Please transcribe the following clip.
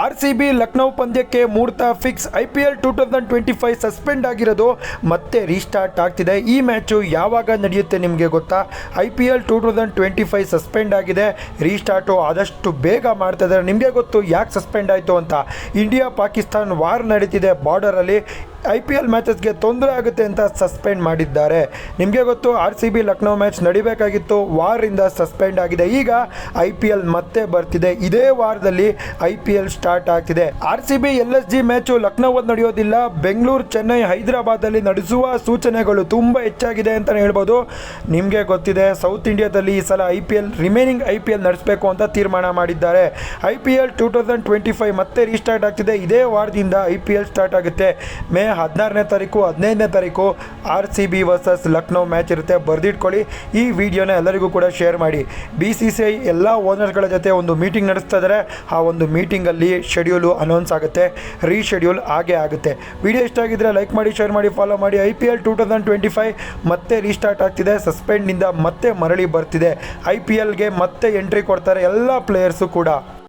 R C B Lucknow ಪಂದ್ಯಕ್ಕೆ ಮುಹೂರ್ತ fix. I P L two thousand twenty five suspend ಆಗಿರೋದು ಮತ್ತೆ ರೀಸ್ಟಾರ್ಟ್ ಆಗ್ತಿದೆ. ಈ ಮ್ಯಾಚು ಯಾವಾಗ ನಡೆಯುತ್ತೆ ನಿಮಗೆ ಗೊತ್ತಾ? I P L two thousand twenty five suspend ಆಗಿದೆ. ರೀಸ್ಟಾರ್ಟು ಆದಷ್ಟು ಬೇಗ ಮಾಡ್ತಾ ಇದ್ದಾರೆ. ನಿಮಗೆ ಗೊತ್ತು ಯಾಕೆ ಸಸ್ಪೆಂಡ್ ಆಯಿತು ಅಂತ? ಇಂಡಿಯಾ ಪಾಕಿಸ್ತಾನ್ ವಾರ್ ನಡೀತಿದೆ ಬಾರ್ಡರಲ್ಲಿ ಐ ಪಿ ಎಲ್ ಮ್ಯಾಚಸ್ಗೆ ತೊಂದರೆ ಆಗುತ್ತೆ ಅಂತ ಸಸ್ಪೆಂಡ್ ಮಾಡಿದ್ದಾರೆ. ನಿಮಗೆ ಗೊತ್ತು, R C B Lucknow match ನಡಿಬೇಕಾಗಿತ್ತು. ವಾರಿಂದ ಸಸ್ಪೆಂಡ್ ಆಗಿದೆ. ಈಗ ಐ ಪಿ ಎಲ್ ಮತ್ತೆ ಬರ್ತಿದೆ. ಇದೇ ವಾರದಲ್ಲಿ ಐ ಪಿ ಎಲ್ ಸ್ಟಾರ್ಟ್ ಆಗ್ತಿದೆ. R C B, L S G match ಲಕ್ನೋದಲ್ಲಿ ನಡೆಯೋದಿಲ್ಲ. ಬೆಂಗಳೂರು, ಚೆನ್ನೈ ಹೈದರಾಬಾದಲ್ಲಿ ನಡೆಸುವ ಸೂಚನೆಗಳು ತುಂಬ ಹೆಚ್ಚಾಗಿದೆ ಅಂತಲೇ ಹೇಳ್ಬೋದು. ನಿಮಗೆ ಗೊತ್ತಿದೆ, ಸೌತ್ ಇಂಡಿಯಾದಲ್ಲಿ ಈ ಸಲ I P L, remaining I P L ನಡೆಸಬೇಕು ಅಂತ ತೀರ್ಮಾನ ಮಾಡಿದ್ದಾರೆ. I P L two thousand twenty five ಮತ್ತೆ ರೀಸ್ಟಾರ್ಟ್ ಆಗ್ತಿದೆ. ಇದೇ ವಾರದಿಂದ ಐ ಪಿ ಎಲ್ ಸ್ಟಾರ್ಟ್ ಆಗುತ್ತೆ. ಮೇ ಹದಿನಾರನೇ ತಾರೀಕು, ಹದಿನೈದನೇ ತಾರೀಕು R C B versus Lucknow match ಇರುತ್ತೆ. ಬರೆದಿಟ್ಕೊಳ್ಳಿ. ಈ ವಿಡಿಯೋನ ಎಲ್ಲರಿಗೂ ಕೂಡ ಶೇರ್ ಮಾಡಿ. ಬಿ ಸಿ ಸಿ ಐ ಎಲ್ಲ ಓನರ್ಗಳ ಜೊತೆ ಒಂದು ಮೀಟಿಂಗ್ ನಡೆಸ್ತಾ ಇದ್ದಾರೆ ಆ ಒಂದು ಮೀಟಿಂಗಲ್ಲಿ ಶೆಡ್ಯೂಲು ಅನೌನ್ಸ್ ಆಗುತ್ತೆ. ರೀಶೆಡ್ಯೂಲ್ ಆಗೇ ಆಗುತ್ತೆ. ವಿಡಿಯೋ ಇಷ್ಟ ಆಗಿದ್ರೆ ಲೈಕ್ ಮಾಡಿ ಶೇರ್ ಮಾಡಿ ಫಾಲೋ ಮಾಡಿ. I P L two thousand twenty five ಮತ್ತೆ ರೀಸ್ಟಾರ್ಟ್ ಆಗ್ತಿದೆ. ಸಸ್ಪೆಂಡ್ನಿಂದ ಮತ್ತೆ ಮರಳಿ ಬರ್ತಿದೆ. ಐ ಪಿ ಎಲ್ಗೆ ಮತ್ತೆ ಎಂಟ್ರಿ ಕೊಡ್ತಾರೆ ಎಲ್ಲ ಪ್ಲೇಯರ್ಸು ಕೂಡ.